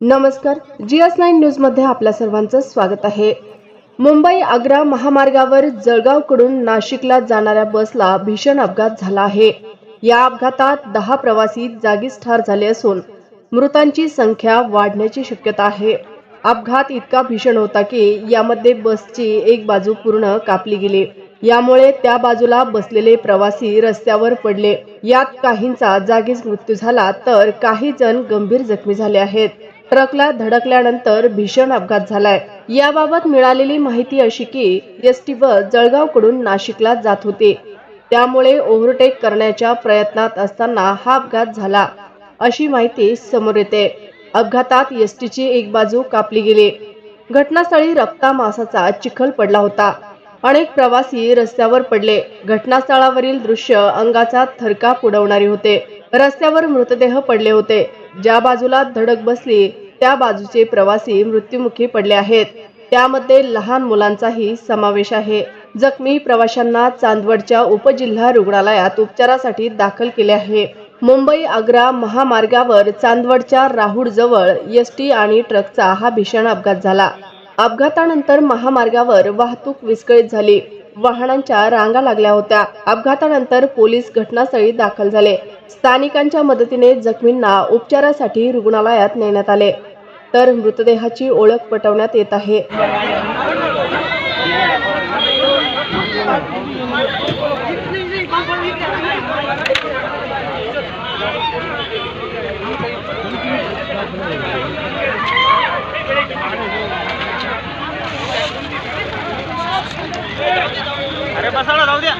नमस्कार G S nine न्यूजमध्ये आपल्या सर्वांचं स्वागत आहे. मुंबई आग्रा महामार्गावर जळगावकडून नाशिकला जाणाऱ्या बसला भीषण अपघात झाला आहे. या अपघातात दहा प्रवासी जागीच ठार झाले असून मृतांची संख्या वाढण्याची शक्यता आहे. अपघात इतका भीषण होता की यामध्ये बसची एक बाजू पूर्ण कापली गेली. यामुळे त्या बाजूला बसलेले प्रवासी रस्त्यावर पडले. यात काहींचा जागीच मृत्यू झाला तर काही जण गंभीर जखमी झाले आहेत. ट्रकला धडकल्यानंतर भीषण अपघात झालाय. याबाबत मिळालेली माहिती अशी की एस टी बस जळगावकडून नाशिकला जात होती. त्यामुळे ओव्हरटेक करण्याच्या प्रयत्नात असताना हा अपघात झाला अशी माहिती समोर येते. अपघातात एसटीची एक बाजू कापली गेली. घटनास्थळी रक्तामासाचा चिखल पडला होता. अनेक प्रवासी रस्त्यावर पडले. घटनास्थळावरील दृश्य अंगाचा थरकाप उडवणारे होते. रस्त्यावर मृतदेह पडले होते. ज्या बाजूला धडक बसली त्या बाजूचे प्रवासी मृत्युमुखी पडले आहेत. त्यामध्ये लहान मुलांचाही समावेश आहे. जखमी प्रवाशांना चांदवडच्या उपजिल्हा रुग्णालयात उपचारासाठी दाखल केले आहे. मुंबई आग्रा महामार्गावर चांदवडच्या राहुड जवळ एस टी आणि ट्रकचा हा भीषण अपघात झाला. अपघातानंतर महामार्गावर वाहतूक विस्कळीत झाली. वाहनांच्या रांगा लागल्या होत्या. अपघातानंतर पोलीस घटनास्थळी दाखल झाले. स्थानिकांच्या मदतीने जखमींना उपचारासाठी रुग्णालयात नेण्यात आले. तर मृतदेहाची ओळख पटवण्यात येत आहे. अरे बसा जाऊ द्या.